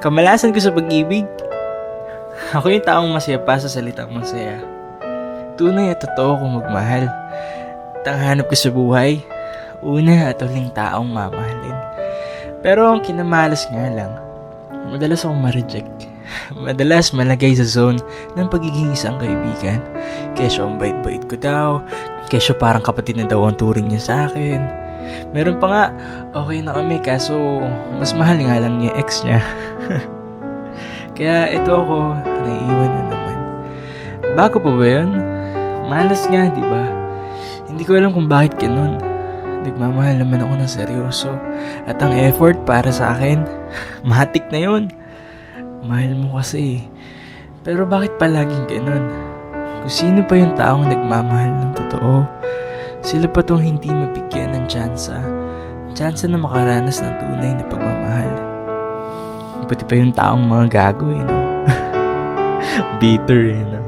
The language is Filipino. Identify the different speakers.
Speaker 1: Kamalasan ko sa pag-ibig. Ako yung taong masaya pa sa salitang masaya. Tunay at totoo kong magmahal. Tanghanap ko sa buhay. Una at huling taong mamahalin. Pero ang kinamalas nga lang, madalas akong ma-reject. Madalas malagay sa zone ng pagiging isang kaibigan. Kesyo ang bait-bait ko daw. Kesyo parang kapatid na daw ang turing niya sa akin. Meron pa nga, okay na kami kaso mas mahal nga lang niya ex niya. Kaya ito ako, naiiwan na naman. Bago pa ba yun? Malas nga, di ba? Hindi ko alam kung bakit ganun. Nagmamahal naman ako ng seryoso. At ang effort para sa akin, matik na yun. Mahal mo kasi. Pero bakit palaging ganun? Kung sino pa yung taong nagmamahal ng totoo, sila pa tong hindi mabigyan ng tsansa. Tsansa na makaranas ng tunay na pagmamahal. Pati pa yung taong mga gago eh, no? Bitter eh, no?